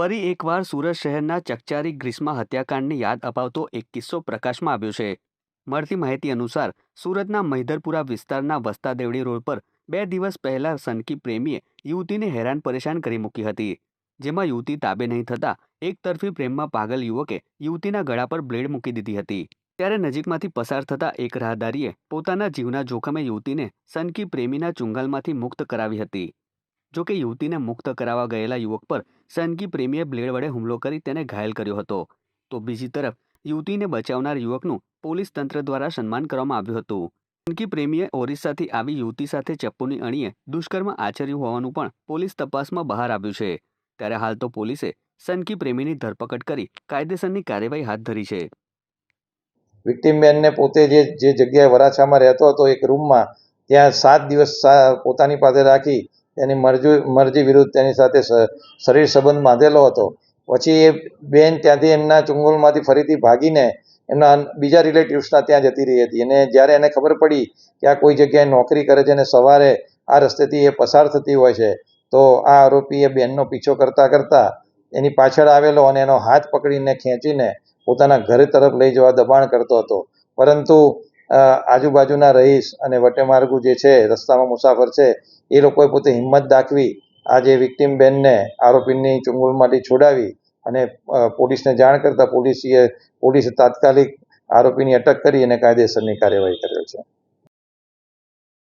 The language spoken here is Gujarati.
ફરી એકવાર સુરત શહેરના ચકચારી ગ્રીસમાં હત્યાકાંડની યાદ અપાવતો એક કિસ્સો પ્રકાશમાં આવ્યો છે. મળતી માહિતી અનુસાર, સુરતના મહિધરપુરા વિસ્તારના વસ્તા દેવડી રોડ પર બે દિવસ પહેલા સનકી પ્રેમીએ યુવતીને હેરાન પરેશાન કરી મૂકી હતી. જેમાં યુવતી તાબે નહીં થતા એકતરફી પ્રેમમાં પાગલ યુવકે યુવતીના ગળા પર બ્લેડ મૂકી દીધી હતી. ત્યારે નજીકમાંથી પસાર થતા એક રાહદારીએ પોતાના જીવના જોખમે યુવતીને સનકી પ્રેમીના ચુંગાલમાંથી મુક્ત કરાવી હતી. જોકે યુવતીને મુક્ત કરાવવા ગયેલા યુવક પર સનકી પ્રેમીએ બ્લેડ વડે હુમલો કરી તેને ઘાયલ કર્યો હતો. તો બીજી તરફ, યુવતીને બચાવનાર યુવકનું પોલીસ તંત્ર દ્વારા સન્માન કરવામાં આવ્યું હતું. સનકી પ્રેમીએ ઓરિસ્સાથી આવી યુવતી સાથે ચપ્પુની અણીએ દુષ્કર્મ આચર્યું હોવાનું પણ પોલીસ તપાસમાં બહાર આવ્યું છે. ત્યારે હાલ તો પોલીસે સનકી પ્રેમીની ધરપકડ કરી કાયદેસરની કાર્યવાહી હાથ ધરી છે. વિક્ટીમ બેનને પોતે જે જે જગ્યાએ વરાછામાં રહેતો હતો, એક રૂમમાં, ત્યાં સાત દિવસ પોતાની પાસે રાખી તેની મરજી મરજી વિરુદ્ધ તેની સાથે શરીર સંબંધ બાંધેલો હતો. પછી એ બેન ત્યાંથી એમના ચુંગલમાંથી ફરીથી ભાગીને એમના બીજા રિલેટિવ્સના ત્યાં જતી રહી હતી. અને જ્યારે એને ખબર પડી કે આ કોઈ જગ્યાએ નોકરી કરે છે અને સવારે આ રસ્તેથી એ પસાર થતી હોય છે, તો આ આરોપીએ બેનનો પીછો કરતા કરતાં એની પાછળ આવેલો અને એનો હાથ પકડીને ખેંચીને પોતાના ઘર તરફ લઈ જવા દબાણ કરતો હતો. પરંતુ આજુબાજુના રહીશ અને વટેમાર્ગુ જે છે, રસ્તામાં મુસાફર છે, એ લોકોએ પોતે હિંમત દાખવી, આ જે વિક્ટીમ બેનને આરોપીની ચુંગલમાંથી છોડાવી અને પોલીસને જાણ કરતા પોલીસીએ પોલીસે તાત્કાલિક આરોપીની અટક કરી અને કાયદેસરની કાર્યવાહી કરેલ છે.